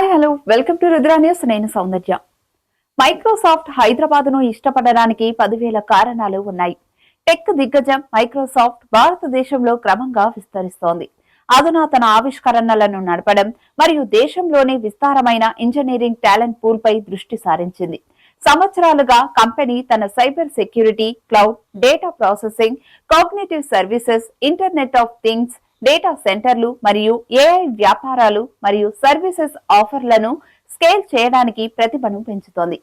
Hi hello welcome to Rudra news నేను సౌందర్య. Microsoft హైదరాబాద్ను ఇష్టపడడానికి పదివేల కారణాలు ఉన్నాయి. టెక్ దిగ్గజం మైక్రోసాఫ్ట్ భారతదేశంలో క్రమంగా విస్తరిస్తోంది. అధునాతన ఆవిష్కరణలను నడపడం మరియు దేశంలోని విస్తారమైన ఇంజనీరింగ్ టాలెంట్ పూల్ పై దృష్టి సారించింది. సంవత్సరాలుగా కంపెనీ తన cyber security cloud data processing cognitive services internet of things data సెంటర్లు మరియు ఏఐ వ్యాపారాలు మరియు సర్వీసెస్ ఆఫర్లను స్కేల్ చేయడానికి ప్రతిభను పెంచుతోంది.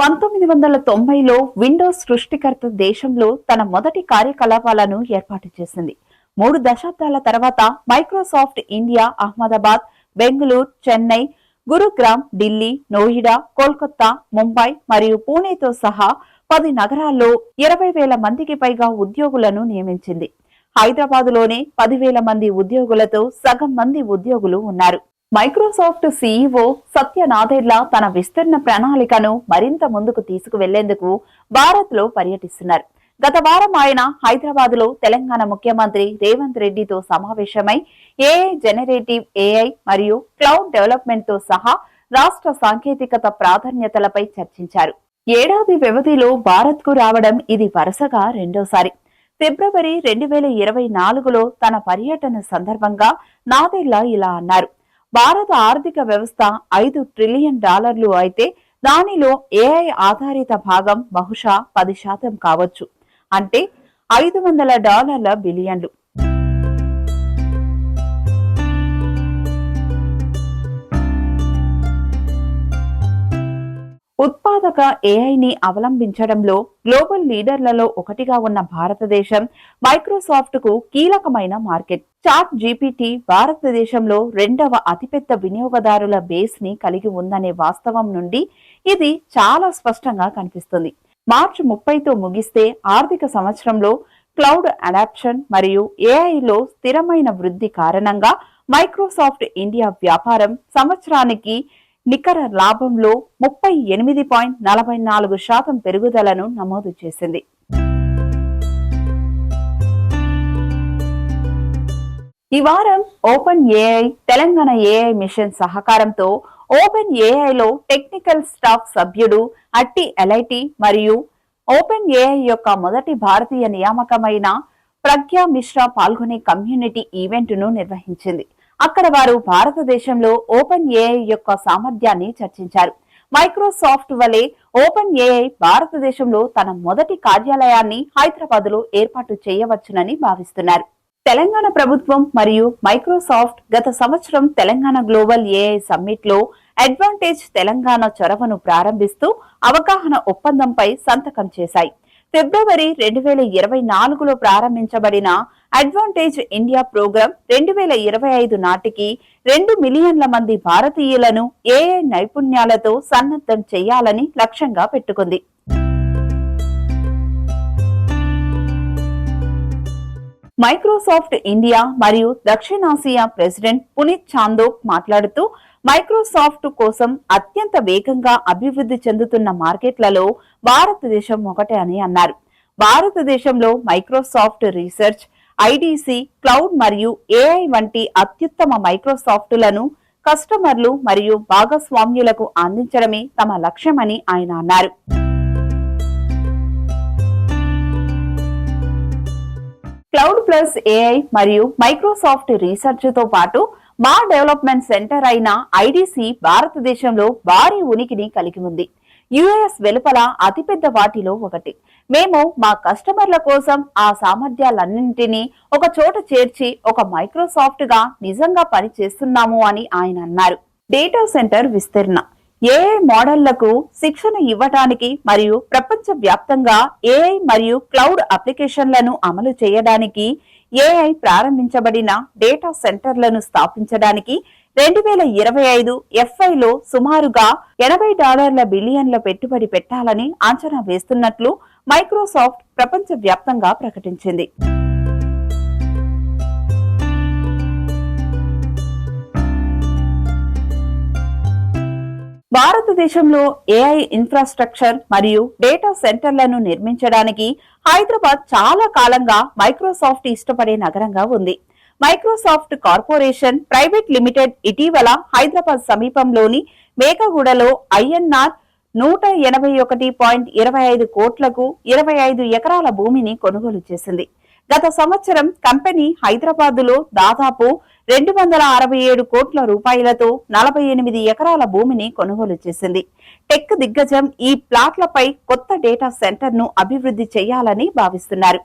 పంతొమ్మిది వందల తొంభైలో విండోస్ సృష్టికర్త దేశంలో తన మొదటి కార్యకలాపాలను ఏర్పాటు చేసింది. మూడు దశాబ్దాల తర్వాత మైక్రోసాఫ్ట్ ఇండియా అహ్మదాబాద్ బెంగళూరు చెన్నై గురుగ్రామ్ ఢిల్లీ నోయిడా కోల్కతా ముంబై మరియు పూణేతో సహా పది నగరాల్లో ఇరవై వేల మందికి పైగా ఉద్యోగులను నియమించింది. హైదరాబాదులోనే పదివేల మంది ఉద్యోగులతో సగం మంది ఉద్యోగులు ఉన్నారు. మైక్రోసాఫ్ట్ సీఈఓ సత్య నాదెడ్ల తన విస్తరణ ప్రణాళికను మరింత ముందుకు తీసుకువెళ్ళేందుకు భారత్లో పర్యటిస్తున్నారు. గత వారం ఆయన హైదరాబాద్లో తెలంగాణ ముఖ్యమంత్రి రేవంత్ రెడ్డితో సమావేశమై ఏఐ జనరేటివ్ ఏఐ మరియు క్లౌడ్ డెవలప్మెంట్తో సహా రాష్ట్ర సాంకేతికత ప్రాధాన్యతలపై చర్చించారు. ఏడాది వ్యవధిలో భారత్కు రావడం ఇది వరుసగా రెండోసారి. ఫిబ్రవరి రెండు వేల ఇరవై నాలుగులో తన పర్యటన సందర్భంగా నాదెళ్ళ ఇలా అన్నారు. భారత ఆర్థిక వ్యవస్థ ఐదు ట్రిలియన్ డాలర్లు అయితే దానిలో ఏఐ ఆధారిత భాగం బహుశా పది శాతం కావచ్చు. అంటే ఐదు వందల డాలర్ల బిలియన్లు. ఉత్పాదక ఏఐని అవలంబించడంలో గ్లోబల్ లీడర్లలో ఒకటిగా ఉన్న భారతదేశం మైక్రోసాఫ్ట్కు కీలకమైన మార్కెట్. చాట్ జీపీటీ భారతదేశంలో రెండవ అతిపెద్ద వినియోగదారుల బేస్ని కలిగి ఉందనే వాస్తవం నుండి ఇది చాలా స్పష్టంగా కనిపిస్తుంది. మార్చి ముప్పైతో ముగిస్తే ఆర్థిక సంవత్సరంలో క్లౌడ్ అడాప్షన్ మరియు ఏఐలో స్థిరమైన వృద్ధి కారణంగా మైక్రోసాఫ్ట్ ఇండియా వ్యాపారం సంవత్సరానికి నికర లాభంలో ముప్పై ఎనిమిది పాయింట్ నలభై నాలుగు శాతం పెరుగుదలను నమోదు చేసింది. ఈ వారం open AI Telangana AI mission సహకారంతో ఓపెన్ ఏఐలో టెక్నికల్ స్టాఫ్ సభ్యుడు అట్టి ఎల్ఐటి మరియు ఓపెన్ ఏఐ యొక్క మొదటి భారతీయ నియామకమైన ప్రజ్ఞా మిశ్రా పాల్గొనే కమ్యూనిటీ ఈవెంట్ను నిర్వహించింది. అక్కడ వారు భారతదేశంలో ఓపెన్ ఏఐ యొక్క సామర్థ్యాన్ని చర్చించారు. మైక్రోసాఫ్ట్ వలె ఓపెన్ ఏఐ భారతదేశంలో తన మొదటి కార్యాలయాన్ని హైదరాబాద్లో ఏర్పాటు చేయవచ్చునని భావిస్తున్నారు. తెలంగాణ ప్రభుత్వం మరియు మైక్రోసాఫ్ట్ గత సంవత్సరం తెలంగాణ గ్లోబల్ ఏఐ సమ్మిట్లో అడ్వాంటేజ్ తెలంగాణ చొరవను ప్రారంభిస్తూ అవగాహన ఒప్పందంపై సంతకం చేశాయి. ఫిబ్రవరి రెండు వేల ఇరవై నాలుగులో ప్రారంభించబడిన అడ్వాంటేజ్ ఇండియా ప్రోగ్రాం రెండు వేల ఇరవై ఐదు నాటికి రెండు మిలియన్ల మంది భారతీయులను ఏఐ నైపుణ్యాలతో సన్నద్ధం చేయాలని లక్ష్యంగా పెట్టుకుంది. మైక్రోసాఫ్ట్ ఇండియా మరియు దక్షిణాసియా ప్రెసిడెంట్ పునీత్ చాందోక్ మాట్లాడుతూ మైక్రోసాఫ్ట్ కోసం అత్యంత వేగంగా అభివృద్ధి చెందుతున్న మార్కెట్లలో భారతదేశం ఒకటే అని అన్నారు. భారతదేశంలో మైక్రోసాఫ్ట్ రీసెర్చ్ ఐడిసి క్లౌడ్ మరియు ఏఐ వంటి అత్యుత్తమ మైక్రోసాఫ్టులను కస్టమర్లు మరియు భాగస్వామ్యులకు అందించడమే తమ లక్ష్యమని ఆయన అన్నారు. క్లౌడ్ ప్లస్ ఏఐ మరియు మైక్రోసాఫ్ట్ రీసెర్చ్తో పాటు మా డెవలప్మెంట్ సెంటర్ అయిన ఐడిసి భారతదేశంలో భారీ ఉనికిని కలిగి ఉంది. యుఎస్ వెలుపల అతిపెద్ద వాటిలో ఒకటి. మేము మా కస్టమర్ల కోసం ఆ సామర్థ్యాలన్నింటినీ ఒక చోట చేర్చి ఒక మైక్రోసాఫ్ట్గా నిజంగా పని చేస్తున్నాము అని ఆయన అన్నారు. డేటా సెంటర్ విస్తరణ. ఏఐ మోడళ్ళకు శిక్షణ ఇవ్వటానికి మరియు ప్రపంచ వ్యాప్తంగా ఏఐ మరియు క్లౌడ్ అప్లికేషన్లను అమలు చేయడానికి ఏఐ ప్రారంభించబడిన డేటా సెంటర్లను స్థాపించడానికి రెండు వేల ఇరవై ఐదు ఎఫ్ఐలో సుమారుగా ఎనభై డాలర్ల బిలియన్ల పెట్టుబడి పెట్టాలని అంచనా వేస్తున్నట్లు మైక్రోసాఫ్ట్ ప్రపంచ వ్యాప్తంగా ప్రకటించింది. భారతదేశంలో ఏఐ ఇన్ఫ్రాస్ట్రక్చర్ మరియు డేటా సెంటర్లను నిర్మించడానికి హైదరాబాద్ చాలా కాలంగా మైక్రోసాఫ్ట్ ఇష్టపడే నగరంగా ఉంది. మైక్రోసాఫ్ట్ కార్పొరేషన్ ప్రైవేట్ లిమిటెడ్ ఇటీవల హైదరాబాద్ సమీపంలోని మేకగూడలో ఐఎన్ఆర్ నూట ఎనభై ఒకటి పాయింట్ ఇరవై ఐదు కోట్లకు ఇరవై ఐదు ఎకరాల భూమిని కొనుగోలు చేసింది. గత సంవత్సరం కంపెనీ హైదరాబాద్లో దాదాపు రెండు వందల అరవై ఏడు కోట్ల రూపాయలతో నలభై ఎనిమిది ఎకరాల భూమిని కొనుగోలు చేసింది. టెక్ దిగ్గజం ఈ ప్లాట్లపై కొత్త డేటా సెంటర్ను అభివృద్ధి చేయాలని భావిస్తున్నారు.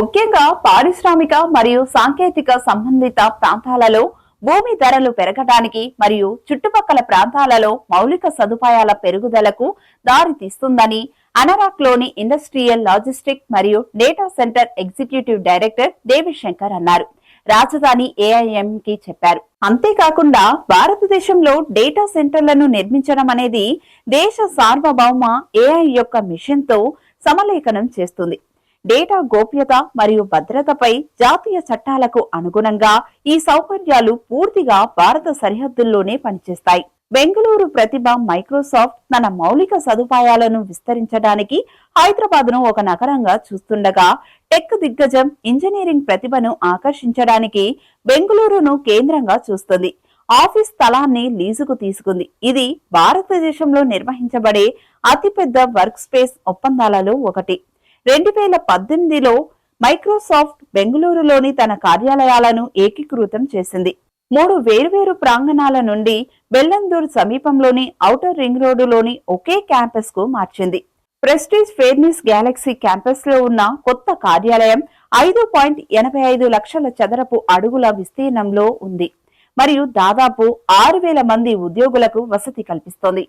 ముఖ్యంగా పారిశ్రామిక మరియు సాంకేతిక సంబంధిత ప్రాంతాలలో భూమి ధరలు పెరగడానికి మరియు చుట్టుపక్కల ప్రాంతాలలో మౌలిక సదుపాయాల పెరుగుదలకు దారితీస్తుందని అనరాక్లోని ఇండస్ట్రియల్ లాజిస్టిక్ మరియు data centre executive director Devishankar అన్నారు. రాజధాని ఏఐఎం కి చెప్పారు. అంతేకాకుండా భారతదేశంలో డేటా సెంటర్లను నిర్మించడం అనేది దేశ సార్వభౌమ ఏఐ యొక్క మిషన్తో సమలేఖనం చేస్తుంది. డేటా గోప్యత మరియు భద్రతపై జాతీయ చట్టాలకు అనుగుణంగా ఈ సౌకర్యాలు పూర్తిగా భారత సరిహద్దుల్లోనే పనిచేస్తాయి. బెంగళూరు ప్రతిభ మైక్రోసాఫ్ట్ తన మౌలిక సదుపాయాలను విస్తరించడానికి హైదరాబాద్ను ఒక నగరంగా చూస్తుండగా టెక్ దిగ్గజం ఇంజనీరింగ్ ప్రతిభను ఆకర్షించడానికి బెంగళూరును కేంద్రంగా చూస్తుంది. ఆఫీస్ స్థలాన్ని లీజుకు తీసుకుంది. ఇది భారతదేశంలో నిర్వహించబడే అతిపెద్ద వర్క్ స్పేస్ ఒప్పందాలలో ఒకటి. రెండు వేల పద్దెనిమిదిలో మైక్రోసాఫ్ట్ బెంగళూరులోని తన కార్యాలయాలను ఏకీకృతం చేసింది. మూడు వేర్వేరు ప్రాంగణాల నుండి బెల్లందూర్ సమీపంలోని ఔటర్ రింగ్ రోడ్డులోని ఒకే క్యాంపస్కు మార్చింది. ప్రెస్టీజ్ ఫేర్నిస్ గ్యాలక్సీ క్యాంపస్లో ఉన్న కొత్త కార్యాలయం ఐదు పాయింట్ ఎనభై ఐదు లక్షల చదరపు అడుగుల విస్తీర్ణంలో ఉంది. మరియు దాదాపు ఆరు వేల మంది ఉద్యోగులకు వసతి కల్పిస్తోంది.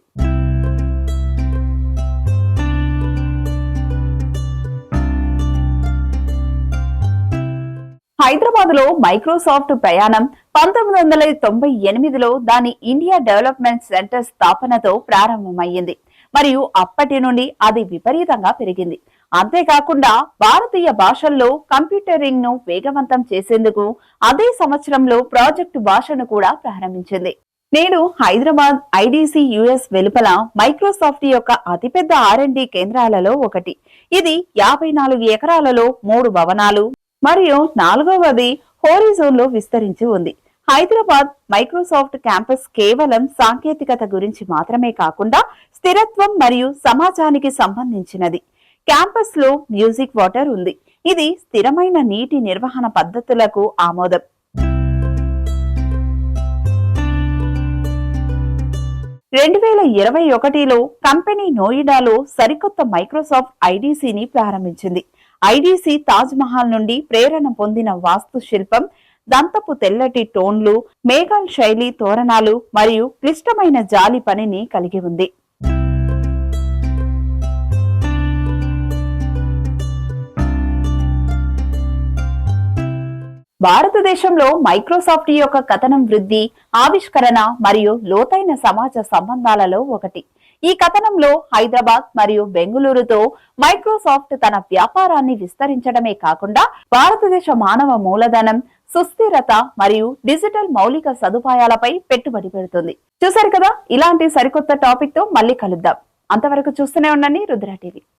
హైదరాబాద్లో మైక్రోసాఫ్ట్ ప్రయాణం పంతొమ్మిది వందల తొంభై ఎనిమిదిలో దాని ఇండియా డెవలప్మెంట్ సెంటర్ స్థాపనతో ప్రారంభమయ్యింది. మరియు అప్పటి నుండి అది విపరీతంగా పెరిగింది. అంతేకాకుండా భారతీయ భాషల్లో కంప్యూటరింగ్ను వేగవంతం చేసేందుకు అదే సంవత్సరంలో ప్రాజెక్టు భాషను కూడా ప్రారంభించింది. నేడు హైదరాబాద్ ఐడిసి యుఎస్ వెలుపల మైక్రోసాఫ్ట్ యొక్క అతిపెద్ద ఆర్ డి కేంద్రాలలో ఒకటి. ఇది యాభై నాలుగు ఎకరాలలో మూడు భవనాలు మరియు నాలుగవది హోరిజోన్లో విస్తరించి ఉంది. హైదరాబాద్ మైక్రోసాఫ్ట్ క్యాంపస్ కేవలం సాంకేతికత గురించి మాత్రమే కాకుండా స్థిరత్వం మరియు సమాజానికి సంబంధించినది. క్యాంపస్లో మ్యూజిక్ వాటర్ ఉంది. ఇది స్థిరమైన నీటి నిర్వహణ పద్ధతులకు ఆమోదం. రెండు వేల ఇరవై ఒకటిలో కంపెనీ నోయిడాలో సరికొత్త మైక్రోసాఫ్ట్ ఐడిసిని ప్రారంభించింది. ఐడిసి తాజ్ మహల్ నుండి ప్రేరణ పొందిన వాస్తు శిల్పం దంతపు తెల్లటి టోన్లు మేఘాల్ శైలి తోరణాలు మరియు క్లిష్టమైన జాలి పనిని కలిగి ఉంది. భారతదేశంలో మైక్రోసాఫ్ట్ యొక్క కథనం వృద్ధి ఆవిష్కరణ మరియు లోతైన సమాజ సంబంధాలలో ఒకటి. ఈ కథనంలో హైదరాబాద్ మరియు బెంగళూరుతో మైక్రోసాఫ్ట్ తన వ్యాపారాన్ని విస్తరించడమే కాకుండా భారతదేశ మానవ మూలధనం సుస్థిరత మరియు డిజిటల్ మౌలిక సదుపాయాలపై పెట్టుబడి పెడుతుంది. చూసారు కదా? ఇలాంటి సరికొత్త టాపిక్తో మళ్ళీ కలుద్దాం. అంతవరకు చూస్తూనే ఉండండి రుద్ర టీవీ.